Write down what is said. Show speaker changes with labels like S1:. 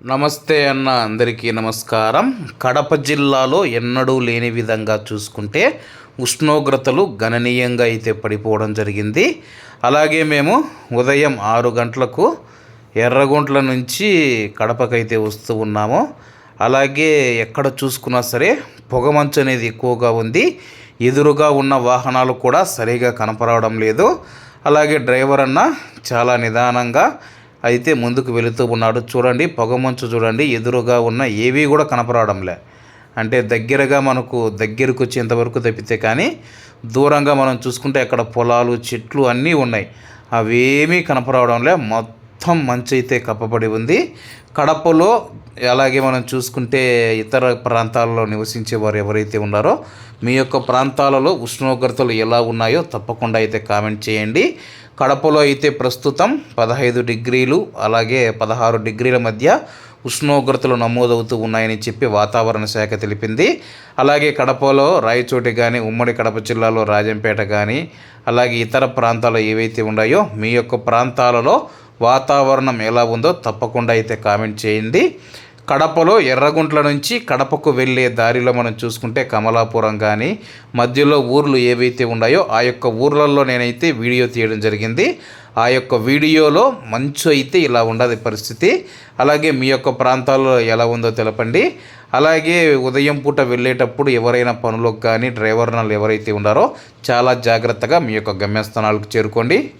S1: నమస్తే అన్న అందరికీ నమస్కారం. కడప జిల్లాలో ఎన్నడూ లేని విధంగా చూసుకుంటే ఉష్ణోగ్రతలు గణనీయంగా అయితే పడిపోవడం జరిగింది. అలాగే మేము ఉదయం ఆరు గంటలకు ఎర్రగుంట్ల నుంచి కడపకైతే వస్తూ ఉన్నాము. అలాగే ఎక్కడ చూసుకున్నా సరే పొగమంచు అనేది ఎక్కువగా ఉంది. ఎదురుగా ఉన్న వాహనాలు కూడా సరిగా కనపడడం లేదు. అలాగే డ్రైవర్ అన్న చాలా నిదానంగా అయితే ముందుకు వెళుతూ ఉన్నాడు. చూడండి పొగమంచు చూడండి ఎదురుగా ఉన్న ఏవి కూడా కనపరావడంలే అంటే దగ్గరగా మనకు దగ్గరకు వచ్చేంతవరకు తప్పితే కానీ దూరంగా మనం చూసుకుంటే అక్కడ పొలాలు చెట్లు అన్నీ ఉన్నాయి. అవేమీ కనపరావడంలే మొత్తం మొత్తం అయితే కప్పబడి ఉంది. కడపలో అలాగే మనం చూసుకుంటే ఇతర ప్రాంతాలలో నివసించే వారు ఎవరైతే ఉన్నారో మీ యొక్క ప్రాంతాలలో ఉష్ణోగ్రతలు ఎలా ఉన్నాయో తప్పకుండా అయితే కామెంట్ చేయండి. కడపలో అయితే ప్రస్తుతం పదహైదు డిగ్రీలు అలాగే పదహారు డిగ్రీల మధ్య ఉష్ణోగ్రతలు నమోదవుతూ ఉన్నాయని చెప్పి వాతావరణ శాఖ తెలిపింది. అలాగే కడపలో రాయచోటి కానీ ఉమ్మడి కడప జిల్లాలో రాజంపేట కానీ అలాగే ఇతర ప్రాంతాలు ఏవైతే ఉన్నాయో మీ యొక్క ప్రాంతాలలో వాతావరణం ఎలా ఉందో తప్పకుండా అయితే కామెంట్ చేయండి. కడపలో ఎర్రగుంట్ల నుంచి కడపకు వెళ్ళే దారిలో మనం చూసుకుంటే కమలాపురం కానీ మధ్యలో ఊర్లు ఏవైతే ఉన్నాయో ఆ యొక్క ఊర్లలో నేనైతే వీడియో తీయడం జరిగింది. ఆ యొక్క వీడియోలో మంచు అయితే ఇలా ఉండదు పరిస్థితి. అలాగే మీ యొక్క ప్రాంతాల్లో ఎలా ఉందో తెలపండి. అలాగే ఉదయం పూట వెళ్ళేటప్పుడు ఎవరైనా పనులకు కానీ డ్రైవర్లు ఎవరైతే ఉన్నారో చాలా జాగ్రత్తగా మీ యొక్క గమ్యస్థానాలకు చేరుకోండి.